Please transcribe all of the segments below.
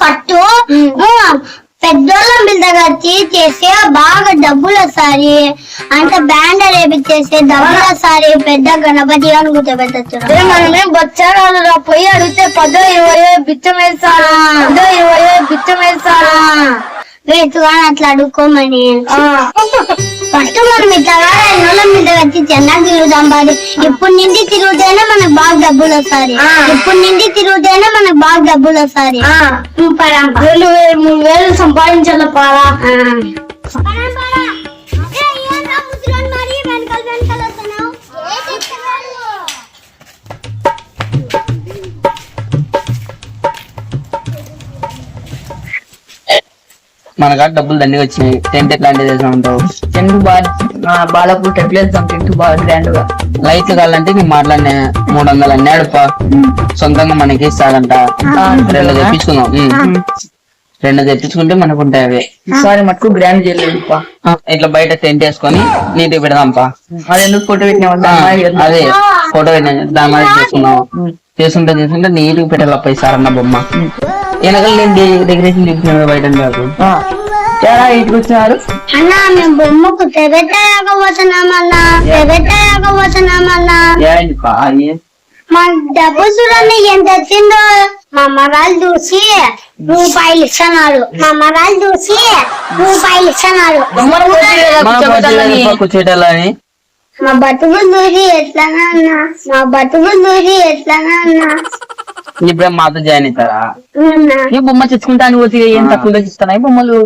పట్టు. పెద్దోళ్ళ మీద వచ్చి చేస్తే బాగా డబ్బులు వస్తాయి అంటే బ్యాండ్ రేపించేస్తే డబ్బులు వస్తాయి పెద్ద గణపతి అని కూర్చోబెట్టచ్చు మనమే బొచ్చారాలు పోయి అడిగితే పదో ఇరవై బిచ్చం వేస్తారు పదో ఇరవై బిచ్చం వేస్తారు వేసుగా అట్లా అడుక్కోమని ఫస్ట్ మనం ఇట్లా వాళ్ళ మీద వచ్చి చెన్నాకి తిరుగుదాం బాది ఇప్పుడు నిండి తిరుగుతేనే మనకు బాగా డబ్బులు వస్తాయి. ఇప్పుడు నిండి తిరుగుతేనే మనకు బాగా డబ్బులు వస్తాయి. రెండు వేలు మూడు వేలు సంపాదించాల పారా. మన కాడ డబ్బులు దండిగా వచ్చినాయి. టెంట్ ఎట్లాంటివి చేసా ఉంటావు టెంట్ బాగా బాలపూర్ టెంట్ వేద్దాం టెంట్ బాగా గ్రాండ్గా. లైట్లు కావాలంటే నీ మాట్లాడినా మూడు వందలు అన్నాడు పా సొంతంగా మనకి ఇస్తాడంట. రెండు తెప్పించుకుందాం. రెండు తెప్పించుకుంటే మనకు ఉంటాయి అవి ఈసారి మటుకు గ్రాండ్ చేయలేదు ఇట్లా బయట టెంట్ వేసుకొని నీట్గా పెడదాం పా అది ఎందుకు ఫోటో పెట్టిన అదే. ఫోటో పెట్టిన దాని మీద చేసుకున్నాం చేసుకుంటే చేసుకుంటే నీట్గా పెట్టాలప్ప ఈసారి అన్న బొమ్మ. వెనకాల నేను డెకరేషన్ చూపించిన బయట కాదు ఎలా ఇంటికి వచ్చినారు. అన్నా మేము బొమ్మకు మా డబ్బు చూడండి ఎంత వచ్చిందో. మా మరాలు చూసి రూపాయలు ఇస్తున్నారు. మా మరాలు చూసి రూపాయలు కూర్చేటాలని మా బతుకులు దూరి అన్నా మా బతుకులు దూరి ఎట్లానా అన్నా ఇప్పుడే మాతో జాయిన్ అవుతారా. ఈ బొమ్మ తెచ్చుకుంటా అని పోతే ఏం తక్కువ ఇస్తున్నాయి బొమ్మలు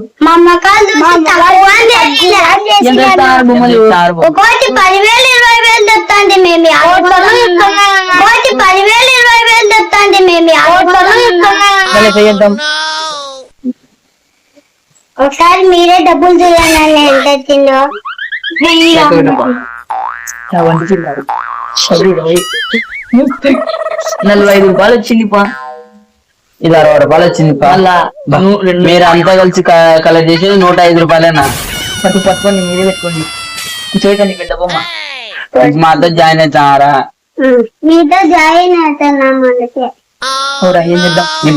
ఎంత. ఇస్తారు బొమ్మలు? చారు బొమ్మ. ఒకటి పదివేలు ఇరవై వేలు తెస్తాండి మేము ఒకటి పదివేలు ఇరవై వేలు తెస్తాండి మేము మళ్ళీ చేద్దాం. ఒకసారి మీరే డబ్బులు చూడండి ఎంత వచ్చిందో వంట నలభై ఐదు రూపాయలు వచ్చింది పా ఇది అరవై రూపాయలు వచ్చింది పా. మీరు అంతా కలిసి కలెక్ట్ చేసి నూట ఐదు రూపాయలేనా. పట్టు పట్టుకొని మీరే పెట్టుకోండి. చేయకండి పెద్ద బొమ్మ. మాతో జాయిన్ అవుతారా మీతో జాయిన్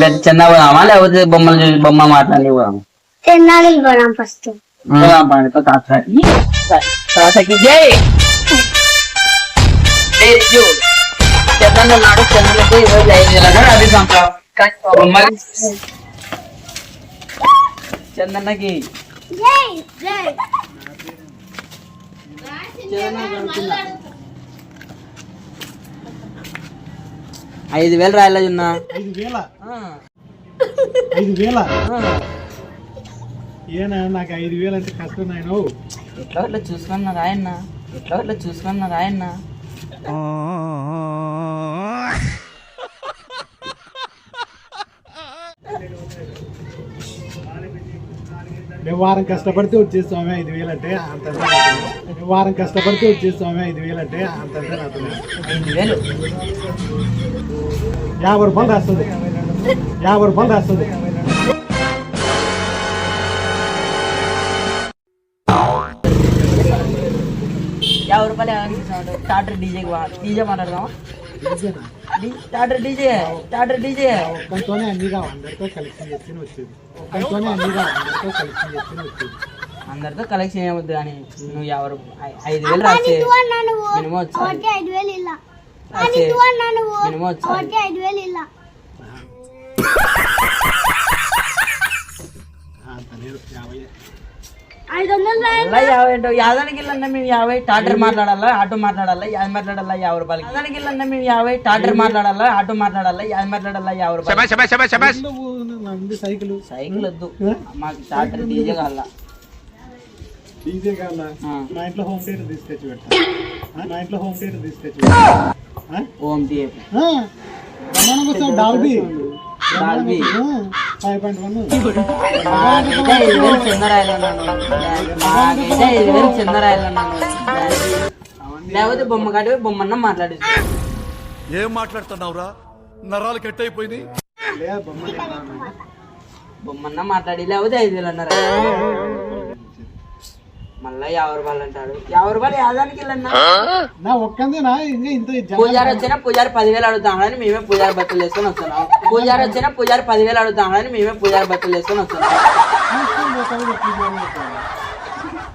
పెద్ద చిన్న పోదామా లేకపోతే బొమ్మలు చూసి బొమ్మ మాట్లాడి పోదాం తిన్నాలి పోదాం ఫస్ట్. పోదాం పండి, తో తాత. తాతకి జై. నాడు చంద్రులకు ఇరవై ఐదు వేల అది చందన్నకి ఐదు వేలు రాయలేదు ఉన్నా ఐదు వేల? ఐదు వేల? ఏనా నాకు ఐదు వేలు అంటే కష్టం నాయన ఎట్లా ఇట్లా చూసుకున్నా రాయన్న ఎట్లా ఇట్లా చూసుకున్నా రాయన్న. వారం కష్టపడితే వచ్చేస్తామే ఐదు వేలు అంటే అంత వారం కష్టపడితే వచ్చేస్తామే ఐదు వేలు అంటే అంత యాభై రూపాయలు రాస్తుంది. యాభై రూపాయలు రాస్తుంది. యాభై రూపాయలు ఏమనిపిస్తున్నాడు టాటర్ డీజేకి డీజే మాట్లాడదామా టాటర్ డీజే టాటర్ డీజే. ఒక్కరితోనే అన్నిగా అందరితో కలెక్షన్ చేసుకుని వచ్చేది. ఒక్కరితోనే అన్నిగా అందరితో కలెక్షన్ చేసుకుని వచ్చేది. అందరితో కలెక్షన్ ఏమవుతుంది కానీ నువ్వు ఎవరు ఐదు వేలు రాసే మినిమం నువ్వు. మినిమం వచ్చాలి ఐదు వేలు ఇలా అలా యాభై అంటే యాదానికి వెళ్ళన్నా మేము యాభై టాటర్ మాట్లాడాలా? ఆటో మాట్లాడాలా? యాభై మాట్లాడాలా? యాభై రూపాయలు యాదానికి వెళ్ళన్నా మేము యాభై టాటర్ మాట్లాడాలా? ఆటో మాట్లాడాలా? యాభై మాట్లాడాలా? యాభై రూపాయలు సైకిల్. సైకిల్ వద్దు. మాకు టాటర్ డీజే కావాలా? డీజే కావాలా. మా ఇంట్లో హోమ్ థియేటర్ తీసుకొచ్చి పెట్టా మా ఇంట్లో హోమ్ థియేటర్ తీసుకొచ్చి బ్రహ్మాండంగా వస్తాయి Dolby. Dolby. Five point one నాకైతే ఐదు వేలు చందరాయలు అన్నాను నాకైతే ఐదు వేలు చందరాయలు అన్నాను లేకపోతే బొమ్మ బొమ్మన్న మాట్లాడి ఏం మాట్లాడుతున్నావురా? నరాలు కట్ అయిపోయింది బొమ్మన్న మాట్లాడి లేకపోతే ఐదు వేలు అన్నారు? మళ్ళా యాభై రూపాయలు అంటాడు. యాభై రూపాయలు యాదానికి వెళ్ళన్నా? నా ఒక్కందేనా? ఇంకా ఇంత జనం పూజారి వచ్చినా పూజారి పదివేలు అడుగుతాడని మేమే పూజారి బట్టలు వేసుకొని వస్తున్నాం. పూజారి వచ్చినా పూజారి పదివేలు అడుగుతాడని మేమే పూజారి బట్టలు వేసుకొని వస్తున్నాం.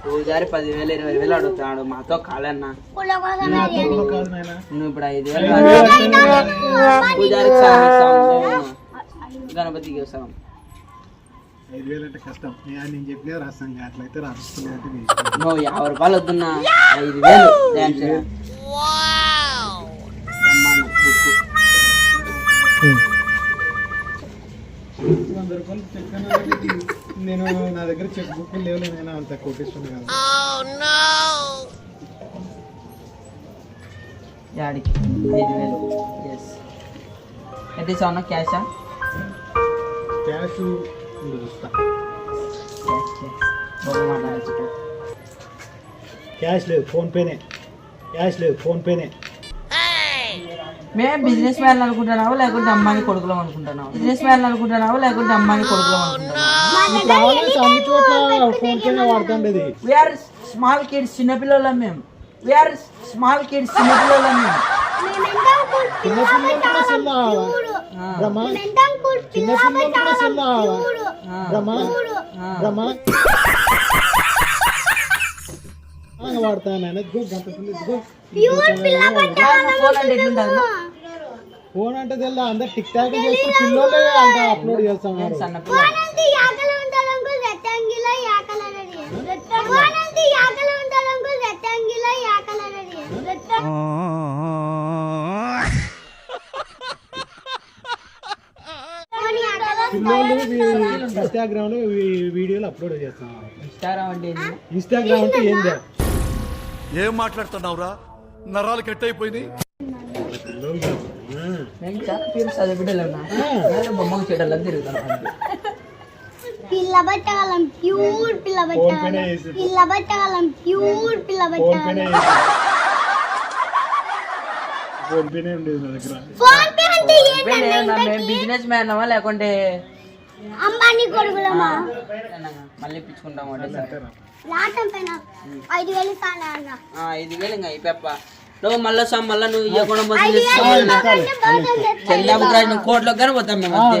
పూజారి పదివేలు ఇరవై వేలు అడుగుతాడు. మాతో కాలన్నా. నువ్వు ఇప్పుడు ఐదు వేలు. మేము గణపతికి వస్తాం. ఐదు వేలు అంటే కష్టం నేను చెప్పినా రాస్తాం ఇంకా అట్లయితే రాస్తున్నాయంటే నీ నువ్వు యాభై రూపాయలు వద్దున్నా. ఐదు వేలు. వంద రూపాయలు చెక్ నేను నా దగ్గర చెక్ బుక్ లేవు నేను అంత కొట్టిస్తున్నాను కదా. యాడికి? ఐదు వేలు. ఎస్ ఎంత క్యాషా? క్యాష్ క్యాష్ బాబు మాట్లాడచ్చు క్యాష్ లేదు ఫోన్ పేనే క్యాష్ లేదు ఫోన్ పేనే మేము బిజినెస్ మ్యాన్ అనుకుంటున్నావు లేకుంటే అమ్మాయిని కొడుకులం అనుకుంటున్నావు బిజినెస్ మ్యాన్ అనుకుంటున్నావు లేకుంటే అమ్మాయిని కొడుకులం అనుకుంటున్నావు వీఆర్ స్మాల్ కిడ్స్ చిన్నపిల్లలం మేము వీఆర్ స్మాల్ కిడ్స్ చిన్నపిల్లలం మేము చిన్నపిల్లలు కూడా సెల్లా బ్రహ్మ చిన్నపిల్లలు కూడా సెల్లా బ్రహ్మ బ్రహ్మ ఆ, వాడతాను ఫోన్ అంటే ఎట్లుంటుంది ఫోన్ అంటే తెల్లా అందరు టిక్ టాక్ చేస్తారు పిల్లలే అంత అప్లోడ్ చేస్తున్నారు. సన్న పిల్ల పిల్లలు ఇన్స్టాగ్రామ్లో వీడియోలు అప్లోడ్ చేస్తున్నారు ఇన్స్టాగ్రామ్ అంటే ఏంది ఇన్స్టాగ్రామ్ అంటే ఏంది ఏం మాట్లాడుతున్నావురా? నరాలు కట్ అయిపోయినాయి. నేను చాలా పేరు చదివిడలేనా బొమ్మకు చెడ్డలని తిరుగుతాను. పిల్ల బట్టగలం ప్యూర్ పిల్ల ఫోన్ బట్టగలం పిల్ల బట్టగలం ప్యూర్ పిల్ల బట్టగలం పే. అంటే ఏంటంటే బిజినెస్ మ్యాన్ లేకుంటే అంబానీ కొడుకులమా? మళ్ళీ ఇప్పించుకుంటాం అంటే లాటం పైన ఐదు వేలు ఇస్తాను అన్న. ఐదు వేలు ఇంకా అయిపోయప్ప నువ్వు మళ్ళీ సమ్ మళ్ళీ నువ్వు ఇవ్వకుండా మోసం ఐదు వేలు చేస్తావు ఇవ్వకంటే బాగా చేస్తా. చందాపురాజు నువ్వు కోట్లోకి కానీ పోతాం మేము అంతే!